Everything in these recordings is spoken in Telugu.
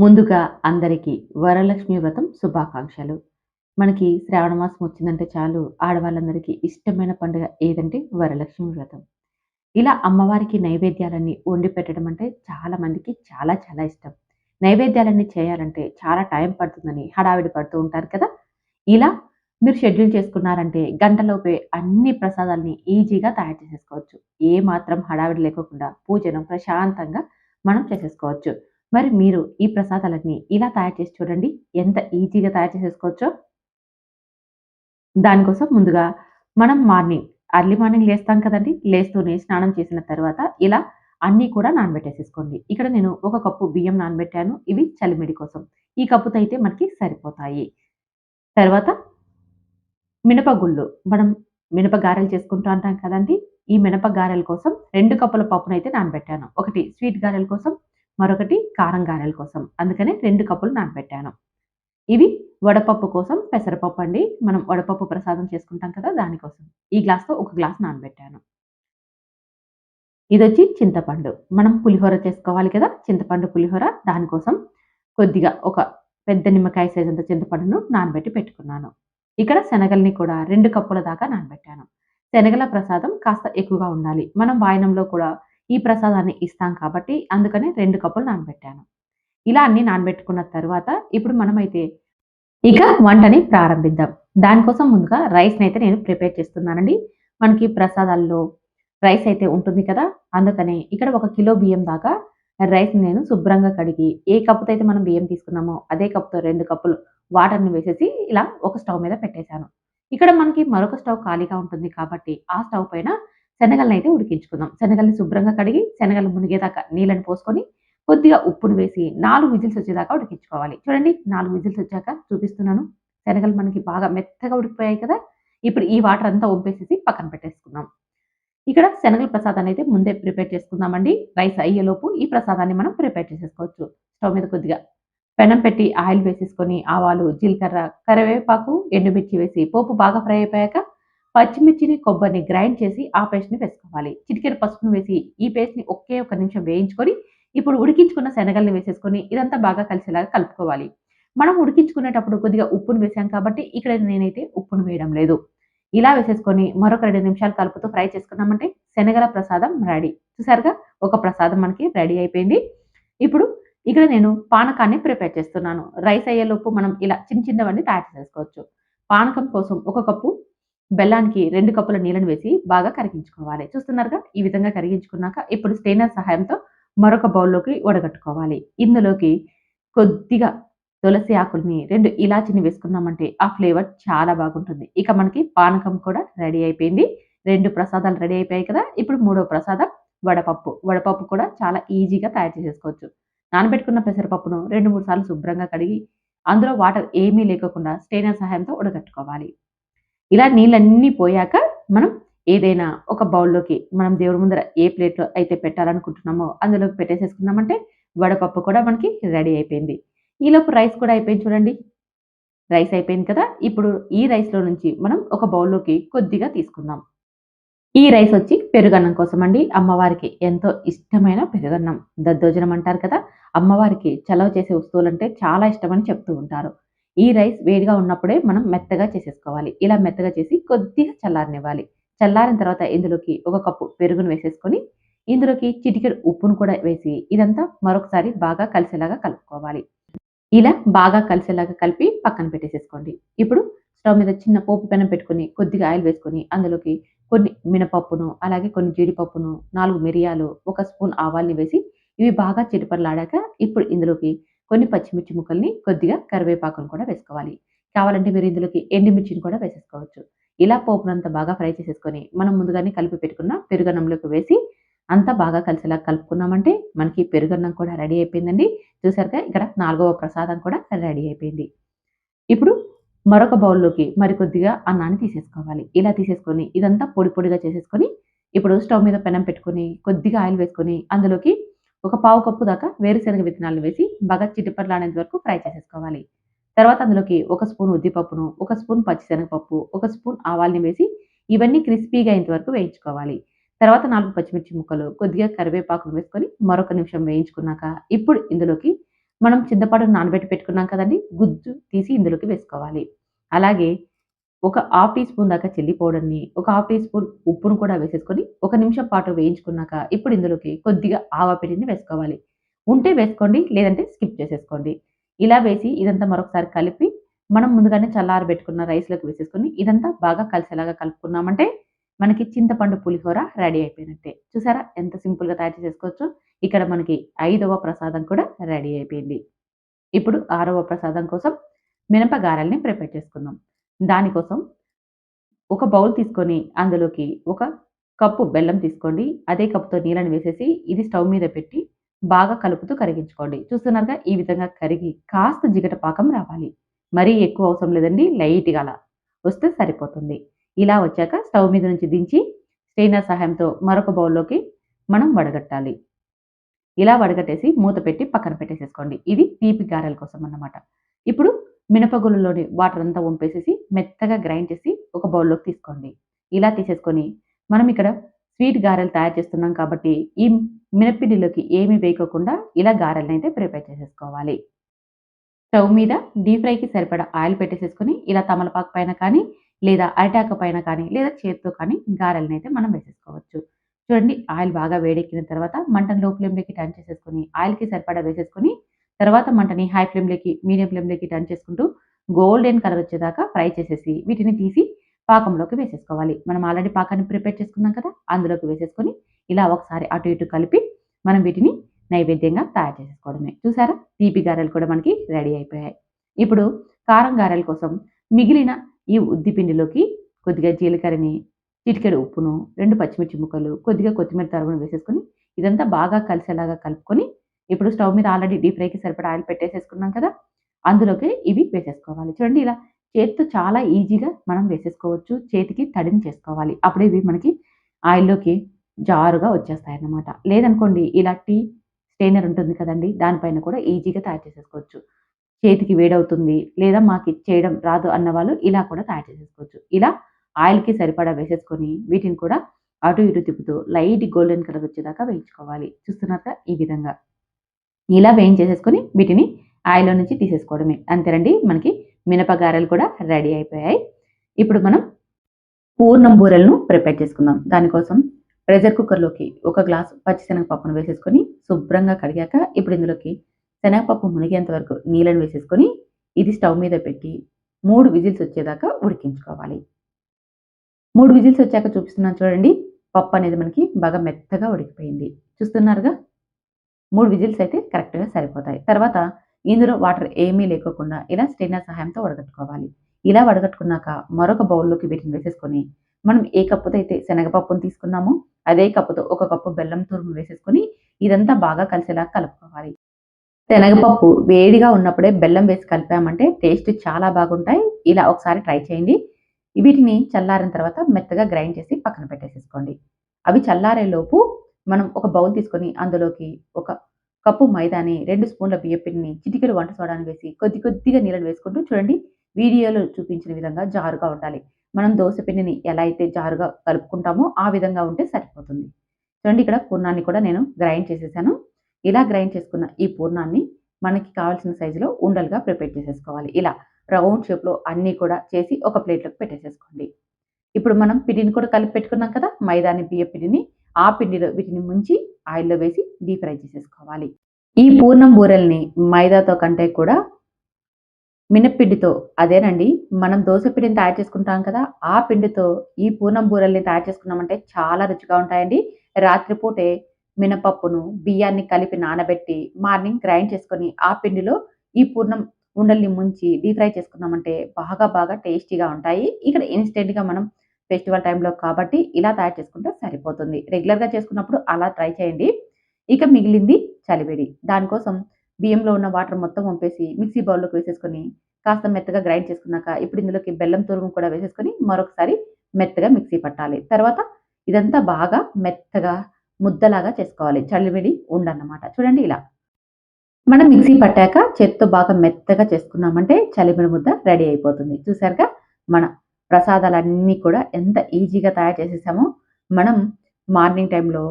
ముందుగా అందరికీ వరలక్ష్మి వ్రతం శుభాకాంక్షలు. మనకి శ్రావణ మాసం వచ్చిందంటే చాలు ఆడవాళ్ళందరికీ ఇష్టమైన పండుగ ఏదంటే వరలక్ష్మి వ్రతం. ఇలా అమ్మవారికి నైవేద్యాలన్నీ వండి పెట్టడం అంటే చాలా మందికి చాలా చాలా ఇష్టం. నైవేద్యాలన్నీ చేయాలంటే చాలా టైం పడుతుందని హడావిడి పడుతూ ఉంటారు కదా! ఇలా మీరు షెడ్యూల్ చేసుకున్నారంటే గంటలోపే అన్ని ప్రసాదాలని ఈజీగా తయారు చేసేసుకోవచ్చు. ఏ మాత్రం హడావిడి లేకోకుండా పూజను ప్రశాంతంగా మనం చేసేసుకోవచ్చు. మరి మీరు ఈ ప్రసాదాలన్నీ ఇలా తయారు చేసి చూడండి. ఎంత ఈజీగా తయారు చేసేసుకోవచ్చో. దానికోసం ముందుగా మనం మార్నింగ్ అర్లీ మార్నింగ్ లేస్తాం కదండి లేస్తూనే స్నానం చేసిన తర్వాత ఇలా అన్నీ కూడా నానబెట్టేసేసుకోండి. ఇక్కడ నేను ఒక కప్పు బియ్యం నానబెట్టాను. ఇవి చలిమిడి కోసం. ఈ కప్పుతో అయితే మనకి సరిపోతాయి. తర్వాత మినపగుళ్ళు. మనం మినప గారెలు చేసుకుంటూ ఉంటాం కదండీ! ఈ మినప గారెల కోసం రెండు కప్పుల పప్పునైతే నానబెట్టాను. ఒకటి స్వీట్ గారెల కోసం, మరొకటి కారం గారెల కోసం. అందుకనే రెండు కప్పులు నానబెట్టాను. ఇవి వడపప్పు కోసం పెసరపప్పు అండి. మనం వడపప్పు ప్రసాదం చేసుకుంటాం కదా! దానికోసం. ఈ గ్లాస్‌తో ఒక గ్లాస్ నానబెట్టాను. ఇది వచ్చి చింతపండు. మనం పులిహోర చేసుకోవాలి కదా! చింతపండు పులిహోర దానికోసం కొద్దిగా ఒక పెద్ద నిమ్మకాయ సైజంత చింతపండును నానబెట్టి పెట్టుకున్నాను. ఇక్కడ శనగల్ని కూడా రెండు కప్పుల దాకా నానబెట్టాను. శనగల ప్రసాదం కాస్త ఎక్కువగా ఉండాలి. మనం వాయనంలో కూడా ఈ ప్రసాదాన్ని ఇస్తాం కాబట్టి అందుకనే రెండు కప్పులు నానబెట్టాను. ఇలా అన్ని నానబెట్టుకున్న తర్వాత ఇప్పుడు మనమైతే ఇక వంటని ప్రారంభిద్దాం. దానికోసం ముందుగా రైస్‌నైతే నేను ప్రిపేర్ చేస్తున్నానండి. మనకి ప్రసాదాల్లో రైస్ అయితే ఉంటుంది కదా! అందుకనే ఇక్కడ ఒక కిలో బియ్యం దాకా రైస్ నేను శుభ్రంగా కడిగి ఏ కప్పుతో అయితే మనం బియ్యం తీసుకున్నామో అదే కప్‌తో రెండు కప్పులు వాటర్‌ని వేసేసి ఇలా ఒక స్టవ్ మీద పెట్టేశాను. ఇక్కడ మనకి మరొక స్టవ్ ఖాళీగా ఉంటుంది కాబట్టి ఆ స్టవ్ పైన శనగలను అయితే ఉడికించుకుందాం. శనగల్ని శుభ్రంగా కడిగి శనగలు మునిగేదాకా నీళ్ళని పోసుకొని కొద్దిగా ఉప్పును వేసి నాలుగు విజిల్స్ వచ్చేదాకా ఉడికించుకోవాలి. చూడండి నాలుగు విజిల్స్ వచ్చాక చూపిస్తున్నాను. శనగలు మనకి బాగా మెత్తగా ఉడికిపోయాయి కదా! ఇప్పుడు ఈ వాటర్ అంతా ఒంపేసేసి పక్కన పెట్టేసుకుందాం. ఇక్కడ శనగల ప్రసాదాన్ని అయితే ముందే ప్రిపేర్ చేసుకుందామండి. రైస్ అయ్యేలోపు ఈ ప్రసాదాన్ని మనం ప్రిపేర్ చేసేసుకోవచ్చు. స్టవ్ మీద కొద్దిగా పెనం పెట్టి ఆయిల్ వేసేసుకొని ఆవాలు, జీలకర్ర, కరివేపాకు, ఎండుమిర్చి వేసి పోపు బాగా ఫ్రై అయిపోయాక పచ్చిమిర్చిని, కొబ్బరిని గ్రైండ్ చేసి ఆ పేస్ట్‌ని వేసుకోవాలి. చిటికెడు పసుపును వేసి ఈ పేస్ట్‌ని ఒకే ఒక్క నిమిషం వేయించుకొని ఇప్పుడు ఉడికించుకున్న శనగల్ని వేసేసుకొని ఇదంతా బాగా కలిసేలాగా కలుపుకోవాలి. మనం ఉడికించుకునేటప్పుడు కొద్దిగా ఉప్పును వేసాం కాబట్టి ఇక్కడ నేనైతే ఉప్పును వేయడం లేదు. ఇలా వేసేసుకొని మరొక రెండు నిమిషాలు కలుపుతూ ఫ్రై చేసుకున్నామంటే శనగల ప్రసాదం రెడీ. చూసారుగా ఒక ప్రసాదం మనకి రెడీ అయిపోయింది. ఇప్పుడు ఇక్కడ నేను పానకాన్ని ప్రిపేర్ చేస్తున్నాను. రైస్ అయ్యేలోపు మనం ఇలా చిన్న చిన్నవన్నీ తయారు చేసుకోవచ్చు పానకం కోసం ఒక కప్పు బెల్లానికి రెండు కప్పుల నీళ్ళని వేసి బాగా కరిగించుకోవాలి. చూస్తున్నారుగా ఈ విధంగా కరిగించుకున్నాక ఇప్పుడు స్టెయినర్ సహాయంతో మరొక బౌల్‌లోకి వడగట్టుకోవాలి. ఇందులోకి కొద్దిగా తులసి ఆకుల్ని రెండు ఇలాచిని వేసుకున్నామంటే ఆ ఫ్లేవర్ చాలా బాగుంటుంది. ఇక మనకి పానకం కూడా రెడీ అయిపోయింది. రెండు ప్రసాదాలు రెడీ అయిపోయాయి కదా! ఇప్పుడు మూడో ప్రసాదం వడపప్పు. వడపప్పు కూడా చాలా ఈజీగా తయారు చేసేసుకోవచ్చు. నానబెట్టుకున్న పెసరపప్పును 2, 3 సార్లు శుభ్రంగా కడిగి అందులో వాటర్ ఏమీ లేకోకుండా స్టెయినర్ సహాయంతో ఉడగట్టుకోవాలి ఇలా నీళ్ళన్నీ పోయాక మనం ఏదైనా ఒక బౌల్‌లోకి మనం దేవుడి ముందర ఏ ప్లేట్‌లో అయితే పెట్టాలనుకుంటున్నామో అందులోకి పెట్టేసేసుకున్నామంటే వడపప్పు కూడా మనకి రెడీ అయిపోయింది. ఈలోపు రైస్ కూడా అయిపోయింది చూడండి. రైస్ అయిపోయింది కదా! ఇప్పుడు ఈ రైస్‌లో నుంచి మనం ఒక బౌల్‌లోకి కొద్దిగా తీసుకుందాం. ఈ రైస్ వచ్చి పెరుగన్నం కోసం అండి అమ్మవారికి ఎంతో ఇష్టమైన పెరుగన్నం. దద్దోజనం అంటారు కదా! అమ్మవారికి చలవ చేసే వస్తువులు అంటే చాలా ఇష్టమని చెప్తూ ఉంటారు. ఈ రైస్ వేడిగా ఉన్నప్పుడే మనం మెత్తగా చేసేసుకోవాలి. ఇలా మెత్తగా చేసి కొద్దిగా చల్లారనివ్వాలి. చల్లారిన తర్వాత ఇందులోకి ఒక కప్పు పెరుగును వేసేసుకొని ఇందులోకి చిటికెడు ఉప్పును కూడా వేసి ఇదంతా మరొకసారి బాగా కలిసేలాగా కలుపుకోవాలి. ఇలా బాగా కలిసేలాగా కలిపి పక్కన పెట్టేసేసుకోండి. ఇప్పుడు స్టవ్ మీద చిన్న పోపు పెనం పెట్టుకొని కొద్దిగా ఆయిల్ వేసుకొని అందులోకి కొన్ని మినపప్పును, అలాగే కొన్ని జీడిపప్పును, నాలుగు మిరియాలు, ఒక స్పూన్ ఆవాల్ని వేసి ఇవి బాగా చిటపటలాడాక ఇప్పుడు ఇందులోకి కొన్ని పచ్చిమిర్చి ముక్కల్ని, కొద్దిగా కరివేపాకును కూడా వేసుకోవాలి. కావాలంటే మీరు ఇందులోకి ఎండుమిర్చిని కూడా వేసేసుకోవచ్చు. ఇలా పోపునంతా బాగా ఫ్రై చేసేసుకొని మనం ముందుగానే కలిపి పెట్టుకున్న పెరుగన్నంలోకి వేసి అంతా బాగా కలిసేలా కలుపుకున్నామంటే మనకి పెరుగన్నం కూడా రెడీ అయిపోయిందండి. చూసారుగా ఇక్కడ నాలుగవ ప్రసాదం కూడా రెడీ అయిపోయింది. ఇప్పుడు మరొక బౌల్‌లోకి మరికొద్దిగా అన్నాన్ని తీసేసుకోవాలి. ఇలా తీసేసుకొని ఇదంతా పొడి పొడిగా చేసేసుకొని ఇప్పుడు స్టవ్ మీద పెనం పెట్టుకొని కొద్దిగా ఆయిల్ వేసుకొని అందులోకి ఒక పావు కప్పు దాకా వేరుశనగ విత్తనాలు వేసి బాగా చిటిపట్లాడేంత వరకు ఫ్రై చేసేసుకోవాలి. తర్వాత అందులోకి ఒక స్పూన్ ఉద్దిపప్పును, ఒక స్పూన్ పచ్చిశనగపప్పు, ఒక స్పూన్ ఆవాల్ని వేసి ఇవన్నీ క్రిస్పీగా అయ్యేంత వరకు వేయించుకోవాలి. తర్వాత నాలుగు పచ్చిమిర్చి ముక్కలు, కొద్దిగా కరివేపాకును వేసుకొని మరొక నిమిషం వేయించుకున్నాక ఇప్పుడు ఇందులోకి మనం చింతపండు నానబెట్టి పెట్టుకున్నాం కదండి గుజ్జు తీసి ఇందులోకి వేసుకోవాలి. అలాగే ఒక హాఫ్ టీ స్పూన్ దాకా చిల్లీ పౌడర్‌ని, ఒక హాఫ్ టీ స్పూన్ ఉప్పును కూడా వేసేసుకొని, ఒక నిమిషం పాటు వేయించుకున్నాక ఇప్పుడు ఇందులోకి కొద్దిగా ఆవపిండిని వేసుకోవాలి. ఉంటే వేసుకోండి. లేదంటే స్కిప్ చేసేసుకోండి. ఇలా వేసి ఇదంతా మరొకసారి కలిపి మనం ముందుగానే చల్లారబెట్టుకున్న రైస్‌లోకి వేసేసుకొని ఇదంతా బాగా కలిసేలాగా కలుపుకున్నామంటే మనకి చింతపండు పులిహోర రెడీ అయిపోయినట్టే. చూసారా ఎంత సింపుల్‌గా తయారు చేసేసుకోవచ్చు ఇక్కడ మనకి ఐదవ ప్రసాదం కూడా రెడీ అయిపోయింది. ఇప్పుడు ఆరవ ప్రసాదం కోసం మినప గారెల్ని ప్రిపేర్ చేసుకుందాం. దానికోసం ఒక బౌల్ తీసుకొని అందులోకి ఒక కప్పు బెల్లం తీసుకోండి. అదే కప్పుతో నీళ్ళని వేసేసి ఇది స్టవ్ మీద పెట్టి బాగా కలుపుతూ కరిగించుకోండి. చూస్తున్నారుగా ఈ విధంగా కరిగి కాస్త జిగట పాకం రావాలి. మరీ ఎక్కువ అవసరం లేదండి. లైట్‌గా అలా వస్తే సరిపోతుంది. ఇలా వచ్చాక స్టవ్ మీద నుంచి దించి స్ట్రెయినర్ సహాయంతో మరొక బౌల్‌లోకి మనం వడగట్టాలి. ఇలా వడగట్టేసి మూత పెట్టి పక్కన పెట్టేసేసుకోండి. ఇది తీపి గారెల కోసం అన్నమాట. ఇప్పుడు మినపగుళ్ళలోని వాటర్ అంతా వంపేసేసి మెత్తగా గ్రైండ్ చేసి ఒక బౌల్‌లోకి తీసుకోండి. ఇలా తీసేసుకొని మనం ఇక్కడ స్వీట్ గారెలు తయారు చేస్తున్నాం కాబట్టి ఈ మినపిడిలోకి ఏమి వేయకోకుండా ఇలా గారెలనైతే ప్రిపేర్ చేసేసుకోవాలి. స్టవ్ మీద డీప్ ఫ్రైకి సరిపడా ఆయిల్ పెట్టేసేసుకొని ఇలా తమలపాకు పైన కానీ, లేదా అరిటాకు పైన కానీ, లేదా చేతితో కానీ గారెలనైతే మనం వేసేసుకోవచ్చు. చూడండి ఆయిల్ బాగా వేడెక్కిన తర్వాత మంటను లో ఫ్లేమ్‌లోకి టర్న్ చేసేసుకొని ఆయిల్‌కి సరిపడా వేసేసుకొని తర్వాత మంటని హై ఫ్లేమ్‌లోకి, మీడియం ఫ్లేమ్‌లోకి టర్న్ చేసుకుంటూ గోల్డెన్ కలర్ వచ్చేదాకా ఫ్రై చేసేసి వీటిని తీసి పాకంలోకి వేసేసుకోవాలి. మనం ఆల్రెడీ పాకాన్ని ప్రిపేర్ చేసుకున్నాం కదా! అందులోకి వేసేసుకొని ఇలా ఒకసారి అటు ఇటు కలిపి మనం వీటిని నైవేద్యంగా తయారు చేసేసుకోవడమే. చూసారా? తీపి గారెలు కూడా మనకి రెడీ అయిపోయాయి. ఇప్పుడు కారం గారెల కోసం మిగిలిన ఈ ఉద్ది పిండిలోకి కొద్దిగా జీలకర్రని, చిటికెడు ఉప్పును, రెండు పచ్చిమిర్చి ముక్కలు, కొద్దిగా కొత్తిమీర తరుగును వేసేసుకొని ఇదంతా బాగా కలిసేలాగా కలుపుకొని ఇప్పుడు స్టవ్ మీద ఆల్రెడీ డీప్ ఫ్రైకి సరిపడా ఆయిల్ పెట్టేసేసుకున్నాం కదా! అందులోకి ఇవి వేసేసుకోవాలి. చూడండి ఇలా చేతితో చాలా ఈజీగా మనం వేసేసుకోవచ్చు. చేతికి తడిని చేసుకోవాలి. అప్పుడే ఇవి మనకి ఆయిల్‌లోకి జారుగా వచ్చేస్తాయన్నమాట. లేదనుకోండి ఇలా టీ స్టెయినర్ ఉంటుంది కదండి దానిపైన కూడా ఈజీగా తయారు చేసేసుకోవచ్చు. చేతికి వేడవుతుంది. లేదా మాకు చేయడం రాదు అన్న వాళ్ళు ఇలా కూడా తయారు చేసేసుకోవచ్చు. ఇలా ఆయిల్‌కి సరిపడా వేసేసుకొని వీటిని కూడా అటు ఇటు తిప్పుతూ లైట్ గోల్డెన్ కలర్ వచ్చేదాకా వేయించుకోవాలి. చూస్తున్నారుగా ఈ విధంగా. ఇలా వేయించేసేసుకొని వీటిని ఆయిల్‌లో నుంచి తీసేసుకోవడమే. అంతేనండి మనకి మినప గారెలు కూడా రెడీ అయిపోయాయి. ఇప్పుడు మనం పూర్ణం బూరెలను ప్రిపేర్ చేసుకుందాం. దానికోసం ప్రెషర్ కుక్కర్‌లోకి ఒక గ్లాస్ పచ్చి శనగపప్పును వేసేసుకొని శుభ్రంగా కడిగాక ఇప్పుడు ఇందులోకి శనగపప్పు మునిగేంత వరకు నీళ్ళను వేసేసుకొని ఇది స్టవ్ మీద పెట్టి మూడు విజిల్స్ వచ్చేదాకా ఉడికించుకోవాలి. మూడు విజిల్స్ వచ్చాక చూపిస్తున్నాను చూడండి. పప్పు అనేది మనకి బాగా మెత్తగా ఉడికిపోయింది. చూస్తున్నారుగా? మూడు విజిల్స్ అయితే కరెక్ట్‌గా సరిపోతాయి. తర్వాత ఇందులో వాటర్ ఏమీ లేకోకుండా ఇలా స్టైనర్ సహాయంతో వడగట్టుకోవాలి. ఇలా వడగట్టుకున్నాక మరొక బౌల్‌లోకి వీటిని వేసేసుకొని మనం ఏ కప్పుతో అయితే శనగపప్పును తీసుకున్నామో అదే కప్పుతో ఒక కప్పు బెల్లం తురుము వేసేసుకొని ఇదంతా బాగా కలిసేలా కలుపుకోవాలి. శనగపప్పు వేడిగా ఉన్నప్పుడే బెల్లం వేసి కలిపామంటే టేస్ట్ చాలా బాగుంటాయి. ఇలా ఒకసారి ట్రై చేయండి. వీటిని చల్లారిన తర్వాత మెత్తగా గ్రైండ్ చేసి పక్కన పెట్టేసేసుకోండి. అవి చల్లారేలోపు మనం ఒక బౌల్ తీసుకొని అందులోకి ఒక కప్పు మైదాని, రెండు స్పూన్ల బియ్యపిండిని, చిటికెడు వంట సోడాని వేసి కొద్ది కొద్దిగా నీళ్ళని వేసుకుంటూ చూడండి వీడియోలో చూపించిన విధంగా జారుగా ఉండాలి. మనం దోస పిండిని ఎలా అయితే జారుగా కలుపుకుంటామో ఆ విధంగా ఉంటే సరిపోతుంది. చూడండి ఇక్కడ పూర్ణాన్ని కూడా నేను గ్రైండ్ చేసేసాను. ఇలా గ్రైండ్ చేసుకున్న ఈ పూర్ణాన్ని మనకి కావాల్సిన సైజులో ఉండలుగా ప్రిపేర్ చేసేసుకోవాలి. ఇలా రౌండ్ షేప్‌లో అన్నీ కూడా చేసి ఒక ప్లేట్‌లోకి పెట్టేసేసుకోండి. ఇప్పుడు మనం పిండిని కూడా కలిపి పెట్టుకున్నాం కదా! మైదాని, బియ్యపిండిని ఆ పిండిలో వీటిని ముంచి ఆయిల్‌లో వేసి డీప్ ఫ్రై చేసేసుకోవాలి. ఈ పూర్ణం బూరెల్ని మైదాతో కంటే కూడా మినప్పిండితో అదేనండి మనం దోస పిండిని తయారు చేసుకుంటాం కదా! ఆ పిండితో ఈ పూర్ణం బూరెల్ని తయారు చేసుకున్నామంటే చాలా రుచిగా ఉంటాయండి. రాత్రిపూటే మినపప్పును, బియ్యాన్ని కలిపి నానబెట్టి మార్నింగ్ గ్రైండ్ చేసుకొని ఆ పిండిలో ఈ పూర్ణం ఉండల్ని ముంచి డీప్ ఫ్రై చేసుకున్నామంటే బాగా బాగా టేస్టీగా ఉంటాయి. ఇక్కడ ఇన్‌స్టెంట్‌గా మనం ఫెస్టివల్ టైంలో కాబట్టి ఇలా తయారు చేసుకుంటే సరిపోతుంది. రెగ్యులర్‌గా చేసుకున్నప్పుడు అలా ట్రై చేయండి. ఇక మిగిలింది చలివిడి. దానికోసం బియ్యంలో ఉన్న వాటర్ మొత్తం పంపేసి మిక్సీ బౌల్‌లోకి వేసేసుకొని కాస్త మెత్తగా గ్రైండ్ చేసుకున్నాక ఇప్పుడు ఇందులోకి బెల్లం తురుము కూడా వేసేసుకొని మరొకసారి మెత్తగా మిక్సీ పట్టాలి. తర్వాత ఇదంతా బాగా మెత్తగా ముద్దలాగా చేసుకోవాలి. చలివిడి ఉండన్నమాట. చూడండి ఇలా. మనం మిక్సీ పట్టాక చేత్తో బాగా మెత్తగా చేసుకున్నామంటే చలిమిడి ముద్ద రెడీ అయిపోతుంది. చూసారుగా? మన ప్రసాదాలన్నీ కూడా ఎంత ఈజీగా తయారు చేసేసామో మనం మార్నింగ్ టైంలో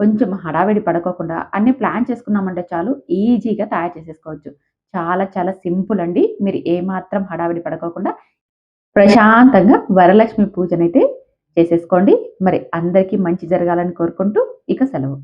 కొంచెం హడావిడి పడుకోకుండా అన్ని ప్లాన్ చేసుకున్నామంటే చాలు ఈజీగా తయారు చేసేసుకోవచ్చు. చాలా చాలా సింపుల్ అండి. మీరు ఏమాత్రం హడావిడి పడుకోకుండా ప్రశాంతంగా వరలక్ష్మి పూజనైతే చేసేసుకోండి. మరి అందరికీ మంచి జరగాలని కోరుకుంటూ ఇక సెలవు.